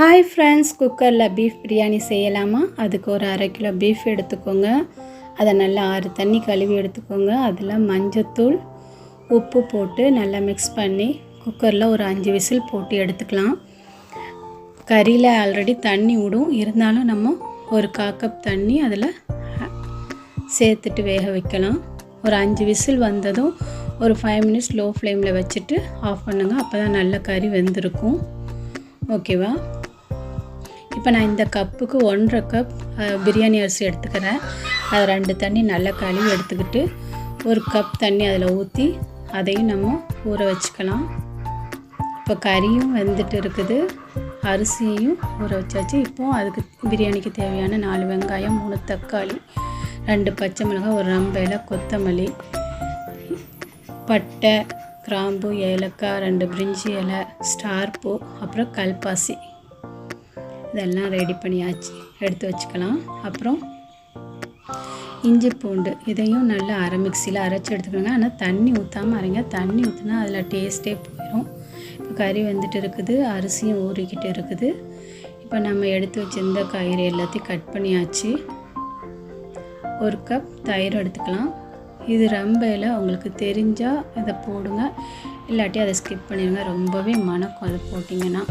Hi friends குக்கரில் beef biryani செய்யலாமா? அதுக்கு ஒரு அரை கிலோ பீஃப் எடுத்துக்கோங்க. அதை நல்லா ஆறு தண்ணி கழுவி எடுத்துக்கோங்க. அதில் மஞ்சத்தூள் உப்பு போட்டு நல்லா மிக்ஸ் பண்ணி குக்கரில் ஒரு அஞ்சு விசில் போட்டு எடுத்துக்கலாம். கறியில் ஆல்ரெடி தண்ணி விடும் இருந்தாலும் நம்ம ஒரு கா கப் தண்ணி அதில் சேர்த்துட்டு வேக வைக்கலாம். ஒரு அஞ்சு விசில் வந்ததும் ஒரு ஃபைவ் மினிட்ஸ் லோ ஃப்ளேமில் வச்சுட்டு ஆஃப் பண்ணுங்கள் அப்போ தான் நல்ல கறி வெந்திருக்கும். ஓகேவா இப்போ நான் இந்த கப்புக்கு ஒன்றரை கப் பிரியாணி அரிசி எடுத்துக்கிறேன். அது ரெண்டு தண்ணி நல்லா கழுவி எடுத்துக்கிட்டு ஒரு கப் தண்ணி அதில் ஊற்றி அதையும் நம்ம ஊற வச்சுக்கலாம். இப்போ கறியும் வெந்துட்டு இருக்குது. அரிசியையும் ஊற வச்சாச்சு. இப்போது அதுக்கு பிரியாணிக்கு தேவையான நாலு வெங்காயம் மூணு தக்காளி ரெண்டு பச்சை மிளகாய் ஒரு ரம்பையில் கொத்தமல்லி பட்டை கிராம்பு ஏலக்காய் ரெண்டு பிரிஞ்சி இலை ஸ்டார் பூ அப்புறம் கல்பாசி. இதெல்லாம் ரெடி பண்ணியாச்சு. எடுத்து வச்சுக்கலாம். அப்புறம் இஞ்சி பூண்டு இதையும் நல்லா அரை மிக்சியில் அரைச்சி எடுத்துக்கோங்க. ஆனால் தண்ணி ஊற்றாமல் அரைங்க. தண்ணி ஊற்றினா அதில் டேஸ்ட்டே போயிடும் இப்போ கறி வந்துட்டு இருக்குது. அரிசியும் ஊறிக்கிட்டு இருக்குது. இப்போ நம்ம எடுத்து வச்சிருந்த காய்கறி எல்லாத்தையும் கட் பண்ணியாச்சு. ஒரு கப் தயிர் எடுத்துக்கலாம். இது ரம்பையில் உங்களுக்கு தெரிஞ்சால் இதை போடுங்க. இல்லாட்டி அதை ஸ்கிப் பண்ணிடுங்க. ரொம்பவே மணக்கும் அதை போட்டிங்கன்னா.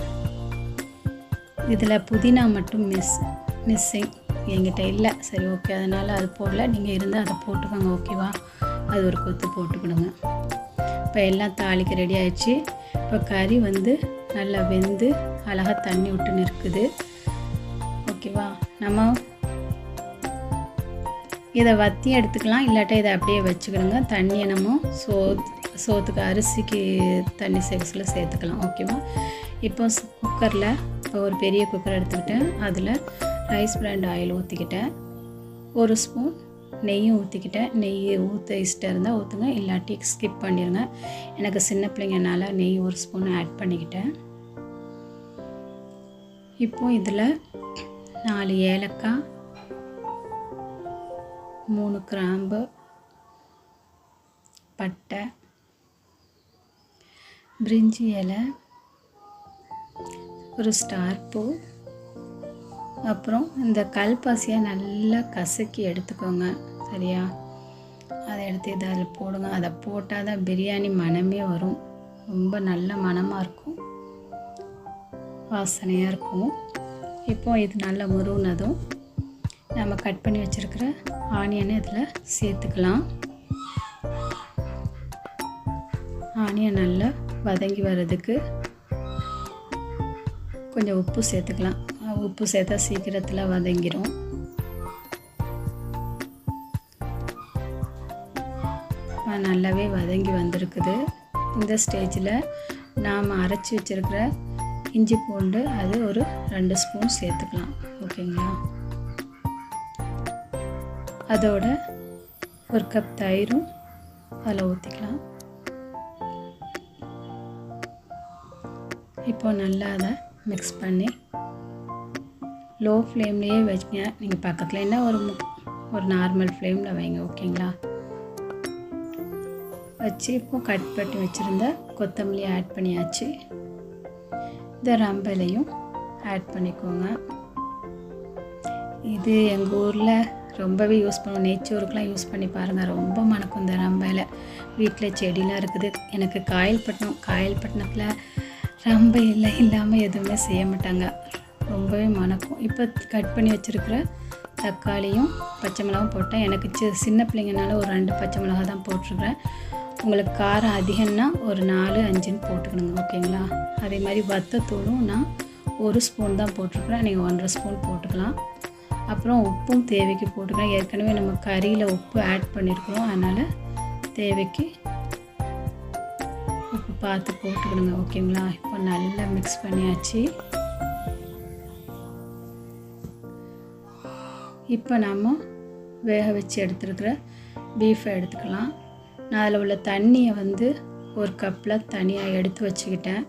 இதில் புதினா மட்டும் மிஸ் மிஸ்ஸிங் என்கிட்ட இல்லை. சரி ஓகே அதனால் அது போடல. நீங்கள் இருந்தால் அதை போட்டுக்கோங்க ஓகேவா அது ஒரு கொத்து போட்டுக்கிடுங்க. இப்போ எல்லாம் தாளிக்க ரெடி ஆயிடுச்சு. இப்போ கறி வந்து நல்லா வெந்து அழகாக தண்ணி விட்டு நிற்குது. ஓகேவா நம்ம இதை வத்தி எடுத்துக்கலாம். இல்லாட்டா இதை அப்படியே வச்சுக்கிடுங்க. தண்ணியை நம்ம சோ சோத்துக்கு அரிசிக்கு தண்ணி சேகஸில் சேர்த்துக்கலாம். ஓகேவா இப்போ குக்கரில் ஒரு பெரிய குக்கர் எடுத்துக்கிட்டேன். அதில் ரைஸ் பிராண்ட் ஆயில் ஊற்றிக்கிட்டேன் ஒரு ஸ்பூன் நெய்யும் ஊற்றிக்கிட்டேன் நெய் ஊற்ற இஷ்டம் இருந்தால் ஊற்றுங்க இல்லாட்டி ஸ்கிப் பண்ணிடுங்க. எனக்கு சின்ன பிள்ளைங்கனால நெய் ஒரு ஸ்பூன் ஆட் பண்ணிக்கிட்டேன். இப்போ இதில் நாலு ஏலக்காய் மூணு கிராம்பு பட்டை பிரிஞ்சி இலை ஒரு ஸ்டார் பூ. அப்புறம் இந்த கல்பாசியை நல்லா கசக்கி எடுத்துக்கோங்க. சரியா? அதை எடுத்து இதை அதில் போடுங்க. அதை போட்டால் தான் பிரியாணி மனமே வரும். ரொம்ப நல்ல மணமாக இருக்கும். வாசனையாக இருக்கும். இப்போ இது நல்லா முருகினதும் நம்ம கட் பண்ணி வச்சுருக்கிற ஆனியனை இதில் சேர்த்துக்கலாம். ஆனியன் நல்லா வதங்கி வர்றதுக்கு கொஞ்சம் உப்பு சேர்த்துக்கலாம். உப்பு சேர்த்தா சீக்கிரத்தில் வதங்கிடும் நல்லாவே வதங்கி வந்திருக்குது. இந்த ஸ்டேஜில் நாம் அரைச்சி வச்சிருக்கிற இஞ்சி பூண்டு அது ஒரு ரெண்டு ஸ்பூன் சேர்த்துக்கலாம். ஓகேங்களா? அதோட ஒரு கப் தயிரும் அதில் ஊற்றிக்கலாம் இப்போ நல்லா அதை மிக்ஸ் பண்ணி லோ ஃப்ளேம்லேயே வச்சுங்க நீங்கள் பக்கத்தில் என்ன ஒரு மு- ஒரு நார்மல் ஃப்ளேமில் வைங்க ஓகேங்களா வச்சு இப்போ கட் பண்ணி வச்சுருந்த கொத்தமல்லி ஆட் பண்ணியாச்சு. இந்த ரம்பலையும் ஆட் பண்ணிக்கோங்க. இது எங்கள் ஊரில் ரொம்பவே யூஸ் பண்ணுவோம். நெய்ச்சோறுக்கெலாம் யூஸ் பண்ணி பாருங்கள் ரொம்ப மணக்கும் இந்த ரம்பையில் வீட்டில் செடிலாம் இருக்குது. எனக்கு காயல்பட்டினம் காயல்பட்டினத்தில் ரொம்ப இல்லை இல்லாமல் எதுவுமே செய்ய மாட்டாங்க. ரொம்பவே மணக்கும். இப்போ கட் பண்ணி வச்சுருக்கிற தக்காளியும் பச்சை மிளகாவும் போட்டேன். எனக்கு சி- சின்ன பிள்ளைங்கனால ஒரு ரெண்டு பச்சை மிளகா தான் போட்டிருக்கிறேன். உங்களுக்கு காரம் அதிகம்னா ஒரு நாலு அஞ்சுன்னு போட்டுக்கணுங்க ஓகேங்களா? அதே மாதிரி வத்தத்தூளும் நான் ஒரு ஸ்பூன் தான் போட்டிருக்கிறேன். நீங்கள் ஒன்றரை ஸ்பூன் போட்டுக்கலாம். அப்புறம் உப்பும் தேவைக்கு போட்டுக்கலாம். ஏற்கனவே நம்ம கறியில் உப்பு ஆட் பண்ணியிருக்கிறோம் அதனால் தேவைக்கு பார்த்து போட்டுக்கிடுங்க ஓகேங்களா? இப்போ நல்லா மிக்ஸ் பண்ணியாச்சு. இப்போ நாம் வேக வச்சு எடுத்துருக்கிற பீஃபை எடுத்துக்கலாம். நான் அதில் உள்ள தண்ணியை வந்து ஒரு கப்பில் தனியாக எடுத்து வச்சுக்கிட்டேன்.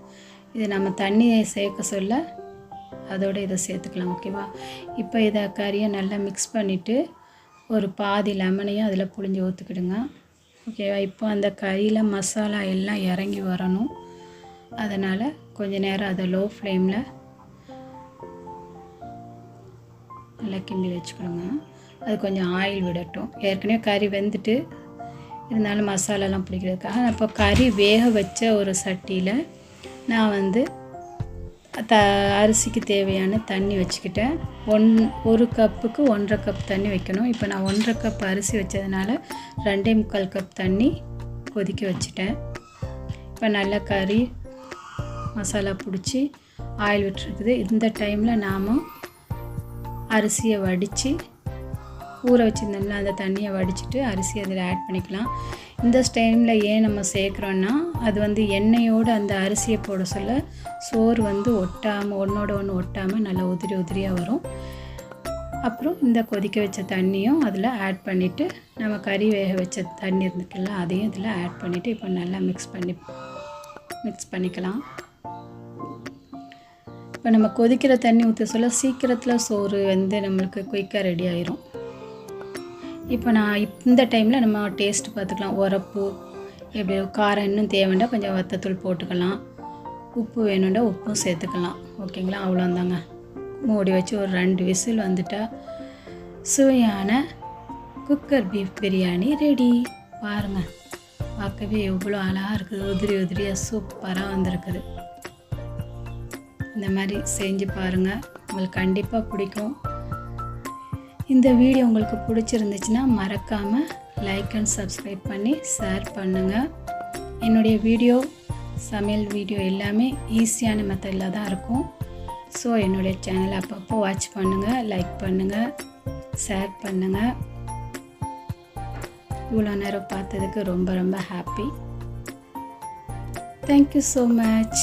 இது நம்ம தண்ணியை சேர்க்க சொல்ல அதோட இதை சேர்த்துக்கலாம் ஓகேவா? இப்போ இதை கறியை நல்லா மிக்ஸ் பண்ணிவிட்டு ஒரு பாதி லெமனையும் அதில் புழிஞ்சு ஊற்றுக்கிடுங்க ஓகேவா இப்போ அந்த கறியில் மசாலா எல்லாம் இறங்கி வரணும். அதனால் கொஞ்ச நேரம் அதை லோ ஃப்ளேமில் நல்லா கிண்டி வச்சுக்கணுங்க. அது கொஞ்சம் ஆயில் விடட்டும். ஏற்கனவே கறி வெந்துட்டு இருந்தாலும் மசாலாலாம் பிடிக்கிறதுக்காக. நான் இப்போ கறி வேக வச்ச ஒரு சட்டியில் நான் வந்து த அரிசிக்கு தேவையான தண்ணி வச்சுக்கிட்டேன். ஒன் ஒரு கப்புக்கு ஒன்றரை கப் தண்ணி வைக்கணும். இப்போ நான் ஒன்றரை கப் அரிசி வச்சதுனால ரெண்டே முக்கால் கப் தண்ணி கொதிக்க வச்சுட்டேன். இப்போ நல்லா கறி மசாலா பிடிச்சி ஆயில் விட்டுருக்குது. இந்த டைமில் நாம் அரிசியை வடித்து ஊற வச்சுருந்தோம்ல அந்த தண்ணியை வடிச்சிட்டு அரிசி அதில் ஆட் பண்ணிக்கலாம். இந்த டைமில் ஏன் நம்ம சேர்க்குறோன்னா அது வந்து எண்ணெயோடு அந்த அரிசியை போட சொல்ல சோறு வந்து ஒட்டாமல் ஒன்றோட ஒன்று ஒட்டாமல் நல்லா உதிரி உதிரியாக வரும். அப்புறம் இந்த கொதிக்க வச்ச தண்ணியும் அதில் ஆட் பண்ணிவிட்டு நம்ம கறி வேக வச்ச தண்ணி இருந்துக்குல்ல அதையும் இதில் ஆட் பண்ணிவிட்டு இப்போ நல்லா மிக்ஸ் பண்ணி மிக்ஸ் பண்ணிக்கலாம். இப்போ நம்ம கொதிக்கிற தண்ணி ஊற்ற சொல்ல சீக்கிரத்தில் சோறு வந்து நம்மளுக்கு குயிக்காக ரெடி ஆயிரும். இப்போ நான் இந்த டைமில் நம்ம டேஸ்ட் பார்த்துக்கலாம். உரப்பு எப்படி காரம் இன்னும் தேவைண்டா கொஞ்சம் வத்தத்தூள் போட்டுக்கலாம். உப்பு வேணுண்டா உப்பும் சேர்த்துக்கலாம். ஓகேங்களா? அவ்வளோந்தாங்க. மூடி வச்சு ஒரு ரெண்டு விசில் வந்துட்டா சுவையான குக்கர் பீஃப் பிரியாணி ரெடி பாருங்கள் பார்க்கவே எவ்வளோ அழகாக இருக்குது உதிரி உதிரியாக சூப்பராக வந்திருக்குது. இந்த மாதிரி செஞ்சு பாருங்கள் உங்களுக்கு கண்டிப்பாக பிடிக்கும். இந்த வீடியோ உங்களுக்கு பிடிச்சிருந்துச்சுன்னா மறக்காமல் லைக் அண்ட் சப்ஸ்கிரைப் பண்ணி ஷேர் பண்ணுங்கள் என்னுடைய வீடியோ சமையல் வீடியோ எல்லாமே ஈஸியான மெத்தடில் தான் இருக்கும். ஸோ என்னுடைய சேனலை அப்பப்போ வாட்ச் பண்ணுங்கள் லைக் பண்ணுங்கள் ஷேர் பண்ணுங்கள் இவ்வளோ நேரம் பார்த்ததுக்கு ரொம்ப ரொம்ப ஹாப்பி தேங்க்யூ ஸோ மச்